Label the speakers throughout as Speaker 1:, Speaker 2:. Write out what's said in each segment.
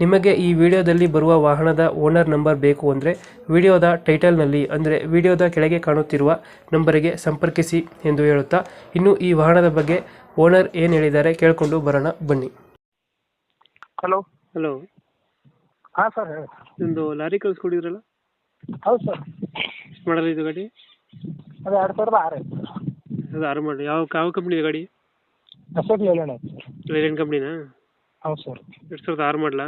Speaker 1: ನಿಮಗೆ ಈ ವಿಡಿಯೋದಲ್ಲಿ ಬರುವ ವಾಹನದ ಓನರ್ ನಂಬರ್ ಬೇಕು ಅಂದರೆ ವಿಡಿಯೋದ ಟೈಟಲ್ನಲ್ಲಿ ಅಂದರೆ ವಿಡಿಯೋದ ಕೆಳಗೆ ಕಾಣುತ್ತಿರುವ ನಂಬರಿಗೆ ಸಂಪರ್ಕಿಸಿ ಎಂದು ಹೇಳುತ್ತಾ ಇನ್ನು ಈ ವಾಹನದ ಬಗ್ಗೆ ಓನರ್ ಏನು ಹೇಳಿದ್ದಾರೆ ಕೇಳಿಕೊಂಡು ಬರೋಣ ಬನ್ನಿ.
Speaker 2: ಹಲೋ.
Speaker 1: ಹಲೋ.
Speaker 2: ಹಾಂ ಸರ್ ಹೇಳಿ.
Speaker 1: ನಿಮ್ಮದು ಲಾರಿ ಕಳಿಸ್ಕೊಡಿದ್ರಲ್ಲ?
Speaker 2: ಹೌದು ಸರ್.
Speaker 1: ಎಷ್ಟು ಮಾಡಲ್ಲ ಇದು ಗಾಡಿ?
Speaker 2: ಅದು ಎರಡು ಸಾವಿರದ ಆರು. ಐತೆ
Speaker 1: ಅದು ಆರು ಮಾಡಿ ಯಾವ ಯಾವ ಕಂಪ್ನಿ ಗಾಡಿ?
Speaker 2: ಅಶೋಕ್ ಲೇಲ್ಯಾಂಡ್ ಐತೆ ಸರ್
Speaker 1: ಕಂಪ್ನಿನಾ
Speaker 2: ಹೌದು ಸರ್.
Speaker 1: ಎರಡು ಸಾವಿರದ ಆರು ಮಾಡಲಾ?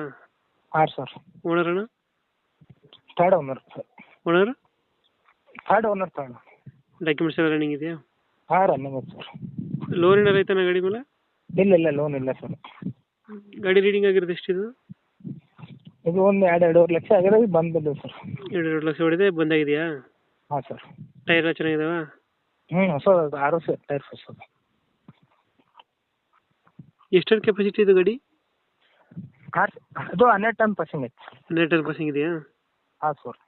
Speaker 2: ಆರು ಸರ್.
Speaker 1: ಓನರ್ ಅಣ್ಣ
Speaker 2: third owner. Sir
Speaker 1: owner?
Speaker 2: Third owner ತಗೊಂಡು
Speaker 1: ಡಾಕ್ಯುಮೆಂಟ್ಸ್ ಎಲ್ಲ ರನ್ನಿಂಗ್ ಇದೆಯಾ?
Speaker 2: ಹಾಂ ರನ್ನಿಂಗ್ ಐತೆ ಸರ್.
Speaker 1: ಲೋನ್ ಏನಾರು ಐತಾನ ಗಾಡಿ ಮೇಲೆ?
Speaker 2: ಇಲ್ಲ ಇಲ್ಲ ಲೋನ್ ಇಲ್ಲ ಸರ್.
Speaker 1: ಗಾಡಿ ರೀಡಿಂಗ್ ಆಗಿರೋದು ಎಷ್ಟಿದು
Speaker 2: ಇದು? ಒಂದು ಎರಡು ಎರಡೂವರೆ ಲಕ್ಷ ಆಗಿರೋದು ಈಗ ಸರ್.
Speaker 1: ಎರಡು ಎರಡು ಲಕ್ಷ ಹೊಡೆದೆ ಬಂದಾಗಿದೆಯಾ?
Speaker 2: ಹಾಂ ಸರ್.
Speaker 1: ಟೈರ್ ಎಲ್ಲ ಚೆನ್ನಾಗಿದಾವ?
Speaker 2: ಹ್ಞೂ ಹೊಸ ಆರು ಸರ್ ಟೈರ್ ಹೊಸದು.
Speaker 1: ಎಷ್ಟೊಂದು ಕೆಪಾಸಿಟಿ ಇದು ಗಾಡಿ?
Speaker 2: ಹಾಂ ಅದು ಹನ್ನೆರಡು ಟನ್ ಪಾಸಿಂಗ್ ಐತೆ.
Speaker 1: ಹನ್ನೆರಡು ಟನ್ ಪಾಸಿಂಗ್ ಇದೆಯಾ?
Speaker 2: ಹಾಂ ಸರ್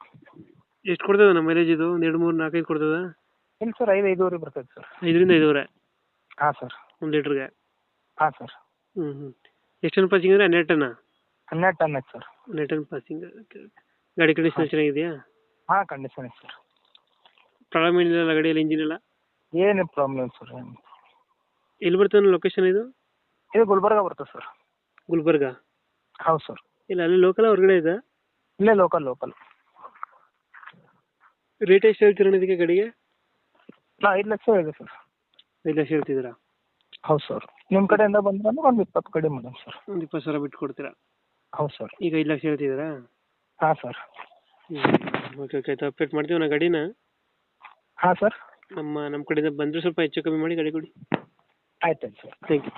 Speaker 1: ಎಷ್ಟು ಕೊಡ್ತದ ನಮ್ಮ ಮೈಲೇಜ್ ಇದು? ಒಂದು ಎರಡು ಮೂರು ನಾಲ್ಕೈದು ಕೊಡ್ತದೆ?
Speaker 2: ಇಲ್ಲ ಸರ್ ಐದು ಐದೂವರೆ ಬರ್ತೈತೆ ಸರ್
Speaker 1: ಐದರಿಂದ ಐದೂವರೆ?
Speaker 2: ಹಾಂ ಸರ್
Speaker 1: ಒಂದು ಲೀಟ್ರಿಗೆ?
Speaker 2: ಹಾಂ ಸರ್
Speaker 1: ಹ್ಞೂ ಹ್ಞೂ ಎಷ್ಟು ಟನ್ ಪಾಸಿಂಗ್ ಅಂದರೆ ಹನ್ನೆರಡು ಟನ್ನ
Speaker 2: ಹನ್ನೆರಡು ಟನ್ ಐತೆ ಸರ್
Speaker 1: ಹನ್ನೆರಡು ಟನ್ ಪಾಸಿಂಗ್ ಗಾಡಿ ಕಂಡೀಷನ್ ಚೆನ್ನಾಗಿದೆಯಾ?
Speaker 2: ಹಾಂ ಕಂಡೀಷನ್ ಐತೆ ಸರ್
Speaker 1: ಪ್ರಾಬ್ಲಮ್ ಏನಿಲ್ಲ ಗಾಡಿಯಲ್ಲಿ ಇಂಜಿನ್ ಎಲ್ಲ?
Speaker 2: ಏನು ಪ್ರಾಬ್ಲಮ್ ಸರ್
Speaker 1: ಎಲ್ಲಿ ಬರ್ತದೆ ಲೊಕೇಶನ್ ಇದು?
Speaker 2: ಇದು ಗುಲ್ಬರ್ಗ ಬರ್ತದೆ ಸರ್
Speaker 1: ಗುಲ್ಬರ್ಗ?
Speaker 2: ಹೌದು ಸರ್.
Speaker 1: ಇಲ್ಲ ಅಲ್ಲಿ ಲೋಕಲ್ ಹೊರಗಡೆ ಇದೆ?
Speaker 2: ಇಲ್ಲೇ ಲೋಕಲ್ ಲೋಕಲ್
Speaker 1: ರೇಟ್ ಎಷ್ಟು ಹೇಳ್ತೀರ ಇದಕ್ಕೆ ಗಾಡಿಗೆ?
Speaker 2: ನಾ ಐದು ಲಕ್ಷ ಇದೆ ಸರ್.
Speaker 1: ಐದು ಲಕ್ಷ ಹೇಳ್ತಿದ್ದೀರಾ?
Speaker 2: ಹೌದು ಸರ್. ನಿಮ್ಮ ಕಡೆಯಿಂದ ಬಂದ್ರೆ ಒಂದು ಇಪ್ಪತ್ತು ಕಡಿಮೆ ಮೇಡಮ್ ಸರ್.
Speaker 1: ಒಂದು ಇಪ್ಪತ್ತು ಸಾವಿರ ಬಿಟ್ಟು ಕೊಡ್ತೀರಾ
Speaker 2: ಹೌದು ಸರ್.
Speaker 1: ಈಗ ಐದು ಲಕ್ಷ ಹೇಳ್ತಿದ್ದೀರಾ?
Speaker 2: ಹಾಂ ಸರ್.
Speaker 1: ಓಕೆ ಓಕೆ ಆಯ್ತು. ಅಪ್ಡೇಟ್ ಮಾಡ್ತೀವಿ ನಾ ಗಾಡಿನ.
Speaker 2: ಹಾಂ ಸರ್.
Speaker 1: ನಮ್ಮ ನಮ್ಮ ಕಡೆಯಿಂದ ಬಂದರೆ ಸ್ವಲ್ಪ ಹೆಚ್ಚು ಕಮ್ಮಿ ಮಾಡಿ ಗಾಡಿ ಕೊಡಿ.
Speaker 2: ಆಯ್ತು ಆಯ್ತು ಸರ್.
Speaker 1: Thank you